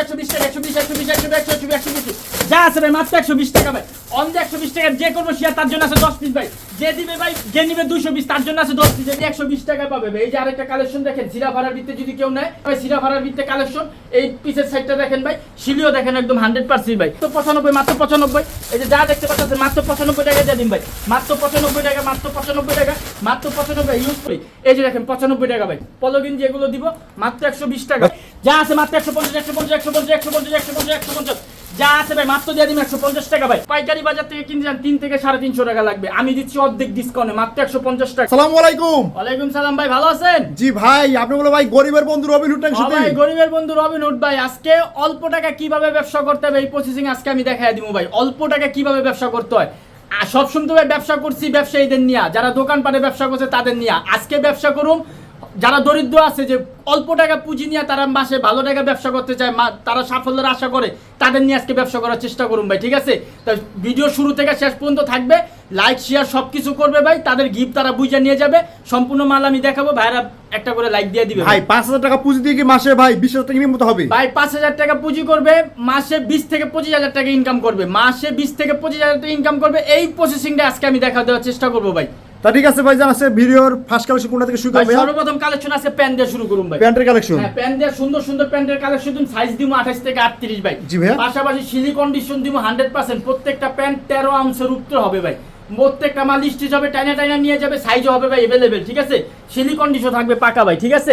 একশো বিশ টাকা একশো বিশ একশো বিশ একশো একশো একশো একশো যা আছে ভাই, মাত্র একশো বিশ টাকা ভাই। অন একশো বিশ টাকা যে করব শেয়ার তার জন্য আছে দশ পিস ভাই। যে দিবে ভাই, যে নিবে দুশো বিশ, তার জন্য আছে দশ পিস একশো বিশ টাকায় পাবে ভাই, এই যে আরেকটা কালেকশন দেখেন সিরা ভাড়ার ভিত্তে যদি কেউ নেয়, ভাই সিরা ভাড়ার ভিত্তে কালেকশন এই পিসের সাইডটা দেখেন ভাই, শিলিও দেখেন একদম হান্ড্রেড পার্সেন্ট ভাই। তো পঁচানব্বই, মাত্র পঁচানব্বই। এই যে যা দেখতে পাচ্ছেন, মাত্র পঁচানব্বই টাকা দিয়ে দিন ভাই। মাত্র পঁচানব্বই টাকা, মাত্র পঁচানব্বই টাকা, মাত্র পঁচানব্বই ইউজ করি। এই যে দেখেন, পঁচানব্বই টাকা ভাই। পলগিন যেগুলো দিব, মাত্র একশো বিশ টাকা। যা আছে, মাত্র একশো পঞ্চাশ একশো পঞ্চাশ একশো পঞ্চাশ একশো পঞ্চাশ একশো পঞ্চাশ একশো পঞ্চাশ। যা আছে ভাই মাত্র দিয়ে দিন একশো পঞ্চাশ টাকা ভাই। পাইকারি বাজার থেকে কিনতে যান তিন থেকে সাড়ে তিনশো টাকা লাগবে। আমি দিচ্ছি অর্ধেক ডিসকাউন্টে মাত্র একশো পঞ্চাশ টাকা। সালাম আলাইকুম। ওয়ালাইকুম সালাম ভাই ভালো আছেন? জি ভাই আপনি বলে ভাই গরিবের বন্ধু রবিন হুড ও ভাই গরিবের বন্ধু রবিন হুড ভাই আজকে অল্প টাকা কীভাবে ব্যবসা করতে হবে এই প্রসেসিং আজকে আমি দেখাই দিব ভাই। অল্প টাকা কীভাবে ব্যবসা করতে হয়? আর সবসময় তো ভাই ব্যবসা করছি ব্যবসায়ীদের নিয়ে। যারা দোকানপাটে ব্যবসা করছে তাদের নিয়ে। আজকে ব্যবসা করুন যারা দরিদ্র আছে যে অল্প টাকা পুঁজি নিয়ে তারা মাসে ভালো টাকা ব্যবসা করতে চায় মা- তারা সাফল্যের আশা করে তাদের নিয়ে আজকে ব্যবসা করার চেষ্টা করুন ভাই ঠিক আছে? তো ভিডিও শুরু থেকে শেষ পর্যন্ত থাকবে লাইক শেয়ার সব কিছু করবে ভাই তাদের গিফট তারা বুঝে নিয়ে যাবে সম্পূর্ণ মাল আমি দেখাবো ভাইরা একটা করে লাইক দিয়ে দিবে ভাই পাঁচ হাজার টাকা পুঁজি দিয়ে কি মাসে ভাই বিশ হাজার টাকা নিয়মিত হবে? ভাই পাঁচ হাজার টাকা পুঁজি করবে মাসে বিশ থেকে পঁচিশ হাজার টাকা ইনকাম করবে মাসে বিশ থেকে পঁচিশ হাজার টাকা ইনকাম করবে এই প্রসেসিংটা আজকে আমি দেখা দেওয়ার চেষ্টা করব ভাই। তা ঠিক আছে ভাই জান আছে ভিডিওর ফার্স্ট কালেকশন কোনটা থেকে শুরু করবে সর্বপ্রথম কালেকশন আছে প্যান্ট দিয়ে শুরু করুন ভাই। প্যান্টের কালেকশন? হ্যাঁ প্যান্ট দিয়ে সুন্দর সুন্দর প্যান্টের কালেকশন দিন সাইজ দিব আঠাশ থেকে আটত্রিশ ভাই। জি ভাইয়া। পাশাপাশি সিলি কন্ডিশন হান্ড্রেড পার্সেন্ট প্রত্যেকটা প্যান্ট তেরো আউন্সের উত্তর হবে ভাই। প্রত্যেকটা মাল স্টিচ হবে টাইনা টাইনা নিয়ে যাবে হবে ভাই এভেলেবেল ঠিক আছে? সিলি কন্ডিশন থাকবে পাকা ভাই ঠিক আছে।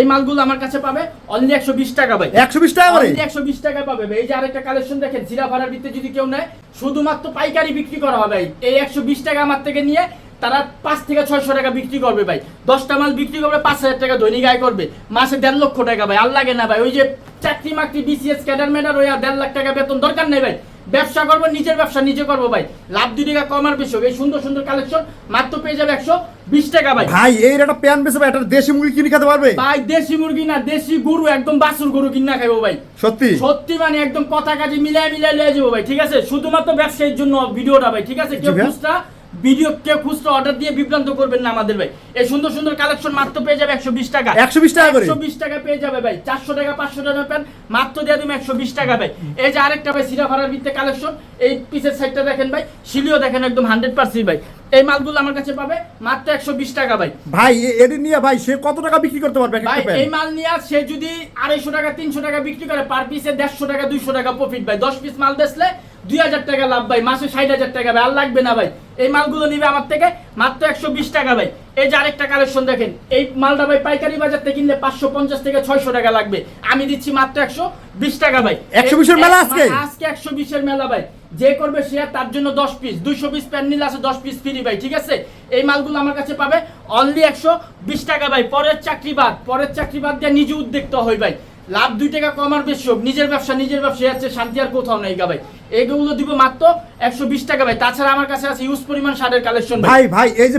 এই মালগুলো আমার কাছে পাবে অনলি একশো বিশ টাকা ভাই। একশো বিশ টাকা করে? একশো বিশ টাকা পাবে ভাই। এই যে আরেকটা কালেকশন দেখেন জিরা ভাড়ার ভিত্তিতে যদি কেউ নেয় শুধুমাত্র পাইকারি বিক্রি করা হবে ভাই। এই একশো বিশ টাকা আমার থেকে নিয়ে তারা পাঁচ থেকে ছয়শো টাকা বিক্রি করবে ভাই। দশটা মাল বিক্রি করবে পাঁচ হাজার টাকা দৈনিক আয় করবে। মাসে দেড় লক্ষ টাকা ভাই আর লাগে না ভাই। ওই যে চাকরি মাকরি বিসিএস ক্যাডার ম্যাডার ওই আর দেড় লাখ টাকা বেতন দরকার নেই ভাই। ব্যবসা করব নিজের ব্যবসা নিজে করব ভাই। লাভ দুই টাকা কমার বেশি এই সুন্দর সুন্দর কালেকশন মাত্র পেয়ে যাবে একশো বিশ টাকা ভাই। ভাই এই একটা প্যান্ট বেছে ভাই একটা দেশি মুরগি কিনে খেতে পারবে? ভাই দেশি মুরগি না দেশি গরু একদম বাছুর গরু কিনা খাইবো ভাই। সত্যি? সত্যি মানে একদম কথা কাজে মিলাই মিলাই লিয়ে যাব ভাই ঠিক আছে? শুধুমাত্র ব্যবসায়ীর জন্য ভিডিওটা ভাই ঠিক আছে? কেউ। খুচরা ভিডিও কেউ খুচরা অর্ডার দিয়ে বিভ্রান্ত করবেন না আমাদের ভাই। এই সুন্দর সুন্দর কালেকশন মাত্র পেয়ে যাবে একশো বিশ টাকা। 120 টাকা একশো বিশ টাকা পেয়ে যাবে ভাই। চারশো টাকা পাঁচশো টাকা পেন মাত্র দিয়ে তুমি একশো বিশ টাকা ভাই। এই যে আরেকটা ভাই সিরা ভাড়ার ভিত্তে কালেকশন এই পিসের সাইডটা দেখেন ভাই শিলিও দেখেন একদম হান্ড্রেড পার্সেন্ট ভাই। এই মালগুলো আমার কাছে পাবে মাত্র একশো বিশ টাকা ভাই। ভাই এটি নিয়ে ভাই সে কত টাকা বিক্রি করতে পারবে ভাই এই মাল নিয়ে সে যদি আড়াইশো টাকা তিনশো টাকা বিক্রি করে পার পিসে দেড়শো টাকা দুইশো টাকা প্রফিট ভাই। দশ পিস মাল বেচলে দুই হাজার টাকা লাভ ভাই মাসে ষাট হাজার টাকা ভাই। আর লাগবে না ভাই। এই মালগুলো নিবে আমার থেকে মাত্র একশো বিশ টাকা ভাই। এই যে আরেকটা কালেকশন দেখেন এই মালটা ভাই পাইকারি বাজার থেকে কিনলে পাঁচশো পঞ্চাশ থেকে ছয়শো টাকা লাগবে। আমি দিচ্ছি মাত্র একশো বিশ টাকা ভাই। 120 এর মেলা আজকে? আজকে একশো বিশের মেলা ভাই। যে করবে শেয়ার তার জন্য দশ পিস দুইশো পিস প্যান নিলে আছে দশ পিস ফ্রি ভাই ঠিক আছে? এই মালগুলো আমার কাছে পাবে অনলি একশো বিশ টাকা ভাই। পরের চাকরি বাদ পরের চাকরি বাদ দিয়ে নিজে উদ্যোক্ত হই ভাই। লাভ দুই টাকা কমার বেশি হোক নিজের ব্যবসা নিজের ব্যবসা আছে শান্তি আর কোথাও নেই গা ভাই। এগুলো দিব মাত্র একশো বিশ টাকা ভাই। তাছাড়া আমার কাছে আছে ইউজ পরিমাণ কালেকশন ভাই। ভাই এই যে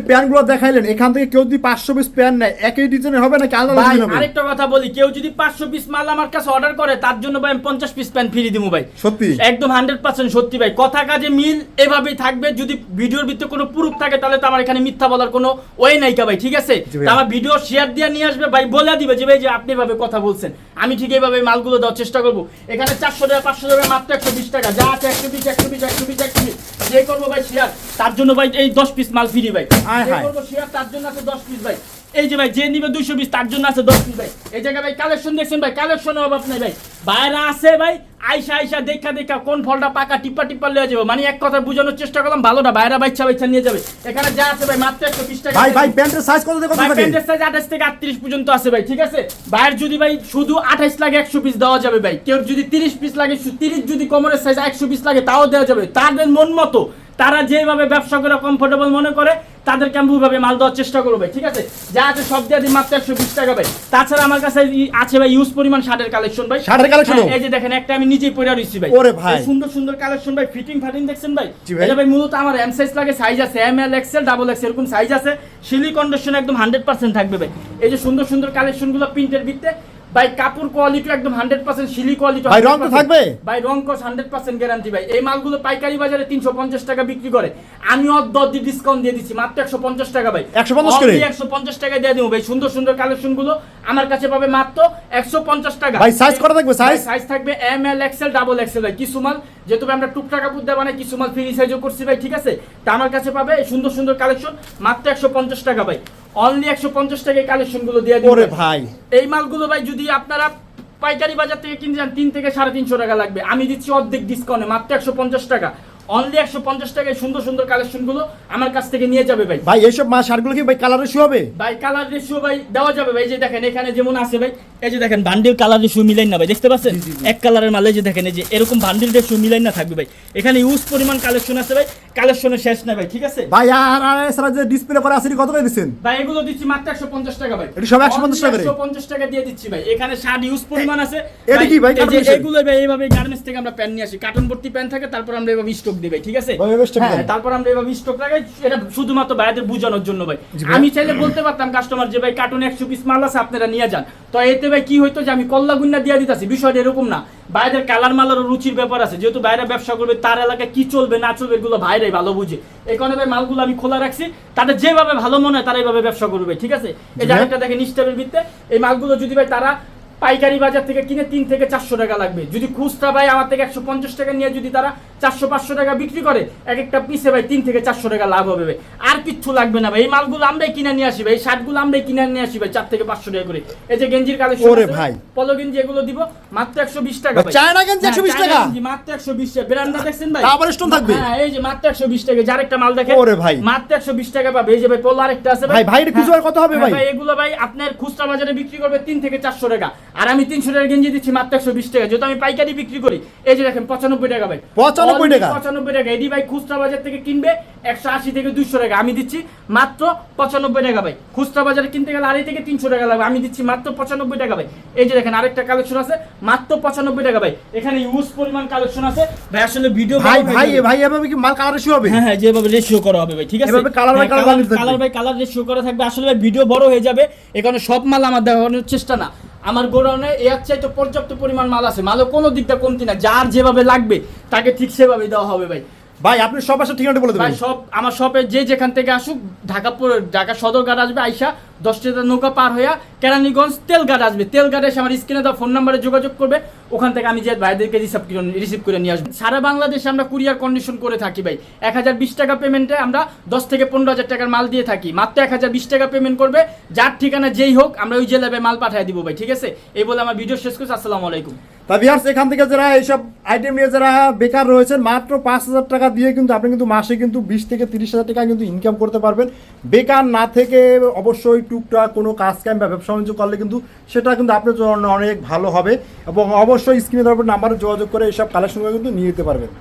দেখাইলেন এখান থেকে কেউ যদি পাঁচশো পিস প্যান্ট নেয় একই ডিজাইনের হবে নাকি আলাদা ভাই আরেকটা কথা বলি কেউ যদি পাঁচশো পিস মাল আমার কাছে অর্ডার করে তার জন্য ভাই আমি পঞ্চাশ পিস প্যান্ট ফ্রি দিব ভাই। সত্যি? একদম হান্ড্রেড পার্সেন্ট সত্যি ভাই। কথা কাজে মিল এভাবেই থাকবে। যদি ভিডিওর ভিতরে কোনো প্রুফ থাকে তাহলে তো আমার এখানে মিথ্যা বলার কোনো ওয়ে ভাই ঠিক আছে? আমার ভিডিও শেয়ার দিয়ে নিয়ে আসবে ভাই বলে দিবে যে ভাই যে আপনি এভাবে কথা বলছেন। আমি ঠিক এইভাবে মালগুলো দেওয়ার চেষ্টা করব। এখানে চারশো টাকা পাঁচশো টাকা মাত্র একশো বিশ টাকা। যা আছে একশো বিশ একশো বিশ একশো বিশ একশো বিশ যে করব ভাই শেয়ার তার জন্য ভাই এই দশ পিস মাল ফ্রি ভাই। হ্যাঁ হ্যাঁ। করব শেয়ার তার জন্য আছে দশ পিস ভাই। এই যে ভাই যে নিবে দুইশো বিশ তার জন্য আছে দশ পিস ভাই। এই জায়গায় ভাই কালেকশন দেখছেন ভাই? কালেকশনের অভাব নাই ভাই। বাইরে আছে ভাই আইসা আইসা দেখা দেখা কোন ফলটা পাকা টিপ্পা টিপ্পা লিয়ে যাবে। মানে এক কথা বোঝানোর চেষ্টা করলাম ভালোটা বাইরে বাচ্চা বাচ্চা নিয়ে যাবে। এখানে যা আছে ভাই মাত্র একশো বিশ টাকা ভাই ভাই প্যান্টের সাইজ কত থেকে ভাই প্যান্টের সাইজ আঠাশ থেকে আটত্রিশ পর্যন্ত আছে ভাই ঠিক আছে? বাইরের যদি ভাই শুধু আঠাইশ লাগে একশো পিস দেওয়া যাবে ভাই কেউ যদি তিরিশ পিস লাগে তিরিশ যদি কোমরের সাইজ একশো পিস লাগে তাও দেওয়া যাবে। তাদের মন মতো তারা যেভাবে ব্যবসা করে কমফোর্টেবল মনে করে তাদেরকে আমি ওইভাবে মাল দেওয়ার চেষ্টা করব ভাই ঠিক আছে? যা আছে সব দিয়ে দিই মাত্র একশো বিশ টাকা ভাই। তাছাড়া আমার কাছে আছে ভাই ইউজ পরিমাণ শার্টের কালেকশন ভাই। শার্টের ও? হ্যাঁ, এই যে দেখেন একটা আমি নিজেই পরে রইছি ভাই। ওরে ভাই। সুন্দর সুন্দর কালেকশন ভাই ফিটিং ফাটিং দেখছেন ভাই? ভাই। এটা ভাই মূলত আমার এম সাইজ লাগে সাইজ আছে M L XL double X এরকম সাইজ আছে। সিলি কন্ডিশন একদম হান্ড্রেড পার্সেন্ট থাকবে ভাই। এই যে সুন্দর সুন্দর কালেকশনগুলো প্রিন্টের ভিত্তে ভাই কাপড় কোয়ালিটি একদম হান্ড্রেড পার্সেন্ট সিলি কোয়ালিটি ভাই, রং তো থাকবে? ভাই রং কস হান্ড্রেড পার্সেন্ট গ্যারান্টি ভাই। এই মালগুলো পাইকারি বাজারে তিনশো পঞ্চাশ টাকা বিক্রি করে। আমি অর দর দিয়ে ডিসকাউন্ট দিয়ে দিচ্ছি মাত্র একশো পঞ্চাশ টাকা ভাই। 150 করে? একশো পঞ্চাশ টাকা দিয়ে দিব ভাই। সুন্দর সুন্দর কালেকশনগুলো আমার কাছে পাবে মাত্র একশো পঞ্চাশ টাকা। ভাই, size কটা থাকবে, size? সাইজ থাকবে M L XL double XL ভাই। কিছু মাল যেহেতু আমরা টুকটাক কাপড় দেওয়া মানে কিছু মাল ফ্রি সাইজও করছি ভাই ঠিক আছে? তা আমার কাছে পাবে সুন্দর সুন্দর কালেকশন মাত্র একশো পঞ্চাশ টাকা ভাই। অনলি একশো পঞ্চাশ টাকায় কালেকশনগুলো দিয়ে দিব ভাই। এই মালগুলো ভাই যদি আপনারা পাইকারি বাজার থেকে কিনতে যান তিন থেকে সাড়ে তিনশো টাকা লাগবে। আমি দিচ্ছি অর্ধেক ডিসকাউন্টে মাত্র একশো পঞ্চাশ টাকা। অনলি একশো পঞ্চাশ টাকায় সুন্দর সুন্দর কালেকশনগুলো আমার কাছ থেকে নিয়ে যাবে ভাই। ভাই এইসব মা শার্টগুলো কি ভাই কালার রেশিও হবে? ভাই কালার রেশিও ভাই দেওয়া যাবে ভাই যে দেখেন এখানে যেমন আছে ভাই এই যে দেখেন বান্ডিল কালার রেশিও মিলাই না ভাই দেখতে পাচ্ছেন? এক কালারের মাল যে দেখেন এই যে এরকম বান্ডিল রেশিও মিলাই না থাকবে ভাই। এখানে ইউজ পরিমাণ কালেকশন আছে ভাই। কালেকশনের শেষ না ভাই ঠিক আছে? ভাই আর আর এছাড়া যে ডিসপ্লে করা আছে কত করে দিচ্ছেন? ভাই এগুলো দিচ্ছি মাত্র একশো পঞ্চাশ টাকা ভাই। এটি সব 150 টাকা করে? একশো পঞ্চাশ টাকা দিয়ে দিচ্ছি ভাই। এখানে শার্ট ইউজ পরিমাণ আছে। এটা কি ভাই? এই যে এগুলো ভাই এইভাবে গার্মেন্টস থেকে আমরা প্যান নিয়ে আসি। কার্টন ভর্তি প্যান থাকে তারপর আমরা এভাবে স্টক দিই ভাই ঠিক আছে? ভাই, এভাবে stock হ্যাঁ তারপর আমরা এভাবে স্টক রাখাই এটা শুধুমাত্র ভাইদের বোঝানোর জন্য ভাই। আমি চাইলে বলতে পারতাম কাস্টমার যে ভাই কার্টুন একশো পিস মাল আছে আপনারা নিয়ে যান। তো এতে ভাই কি হইতো যে আমি কল্লা গুন্না দিয়ে দিতেছি। বিষয়টা এরকম না। বাইরের কালার মালারও রুচির ব্যাপার আছে। যেহেতু বাইরে ব্যবসা করবে তার এলাকায় কি চলবে না চলবে এগুলো বাইরে ভালো বুঝে। এই কারণে ভাই মালগুলো আমি খোলা রাখছি। তাদের যেভাবে ভালো মনে হয় তারা এইভাবে ব্যবসা করবে ঠিক আছে? এই যে দেখে আরেকটা ভিত্তিতে এই মালগুলো যদি ভাই তারা পাইকারি বাজার থেকে কিনে তিন থেকে চারশো টাকা লাগবে। যদি খুচরা ভাই আমার থেকে একশো পঞ্চাশ টাকা নিয়ে যদি তারা চারশো পাঁচশো টাকা বিক্রি করে এক একটা পিসে ভাই তিন থেকে চারশো টাকা লাভ হবে ভাই। আর কিচ্ছু লাগবে না ভাই। এই মালগুলো আমরাই কিনে নিয়ে আসি ভাই। এই শার্টগুলো আমরাই কিনে নিয়ে আসি ভাই চার থেকে পাঁচশো টাকা করে। এই যে গেঞ্জির কালেকশন ভাই। পলো গেঞ্জি এগুলো দিব মাত্র একশো বিশ টাকা চায়না গেঞ্জি 120 হ্যাঁ, চায়না টাকা? মাত্র একশো বিশ টাকা। ব্র্যান্ডটা দেখছেন ভাই? তারপরে stone থাকবে? হ্যাঁ এই যে মাত্র একশো বিশ টাকা। যার একটা মাল দেখে ওরে ভাই। মাত্র একশো বিশ টাকা পাবে। এই যে ভাই পোলো আরেকটা আছে ভাই, ভাই, খুচরা কত হবে হ্যাঁ, ভাই? এগুলো ভাই আপনার খুচরা বাজারে বিক্রি করবে তিন থেকে চারশো টাকা। আর আমি তিনশো টাকা গেঞ্জি দিচ্ছি মাত্র একশো বিশ টাকা। যেহেতু আমি পাইকারি বিক্রি করি এই যে দেখেন পঁচানব্বই টাকা ভাই। 95 Only টাকা? পঁচানব্বই টাকা। এডি ভাই খুচরা বাজার থেকে কিনবে একশো আশি থেকে দুইশো টাকা। আমি দিচ্ছি মাত্র পঁচানব্বই টাকা ভাই। খুচরা বাজারে কিনতে গেলে আড়াই থেকে তিনশো টাকা লাগবে। আমি দিচ্ছি মাত্র পঁচানব্বই টাকা ভাই। এই যে দেখেন আরেকটা কালেকশন আছে মাত্র পঁচানব্বই টাকা ভাই। এখানে ইউজ পরিমাণ কালেকশন আছে। ভাই আসলে ভিডিও ভাই ভাই ভাই এভাবে কি মাল কালার রেশিও হবে? হ্যাঁ হ্যাঁ যেভাবে রেশিও করা হবে ভাই ঠিক আছে? এভাবে by colour বানিয়ে কালার বাই কালার রেশিও করা থাকবে। আসলে ভিডিও বড় হয়ে যাবে। এখানে সব মাল আমার দেখানোর চেষ্টা না। আমার গোডাউনে এর চাইতে পর্যাপ্ত পরিমাণ মাল আছে। মালও কোনো দিকটা কমতি না। যার যেভাবে লাগবে তাকে ঠিক সেভাবে দেওয়া হবে ভাই। ভাই আপনি সব আসে ঠিকানাটা বলে ভাই দেবেন সব আমার শপে যে যেখান থেকে আসুক ঢাকা ঢাকা সদর সদরঘাট আসবে আইসা দশটা নৌকা পার হইয়া কেরানীগঞ্জ তেলঘাট আসবে। তেলঘাট এসে আমার স্ক্রিনে দেওয়া ফোন নাম্বারে যোগাযোগ করবে। ওখান থেকে আমি যে ভাইদেরকে রিসিভ করে রিসিভ করে নিয়ে আসব। সারা বাংলাদেশে আমরা কুরিয়ার কন্ডিশন করে থাকি ভাই। এক হাজার বিশ টাকা পেমেন্টে আমরা দশ থেকে পনেরো হাজার টাকার মাল দিয়ে থাকি। মাত্র এক হাজার বিশ টাকা পেমেন্ট করবে। যার ঠিকানা যেই হোক, আমরা ওই জেলায় মাল পাঠিয়ে দিব ভাই, ঠিক আছে? এই বলে আমার ভিডিও শেষ করছি। আসসালামু আলাইকুম। তা ভিউয়ার্স এখান থেকে যারা এইসব আইটেম নিয়ে যারা বেকার রয়েছেন, মাত্র পাঁচ হাজার টাকা দিয়ে কিন্তু আপনি কিন্তু মাসে কিন্তু বিশ থেকে তিরিশ হাজার টাকা কিন্তু ইনকাম করতে পারবেন। বেকার না থেকে অবশ্যই টুকটাক কোনো কাজ ক্যাম্প বা ব্যবসা বাণিজ্য করলে কিন্তু সেটা কিন্তু আপনার জন্য অনেক ভালো হবে এবং অবশ্যই স্ক্রিনে ধরবেন নাম্বারে যোগাযোগ করে এইসব কালেকশনগুলো কিন্তু নিয়ে যেতে পারবেন।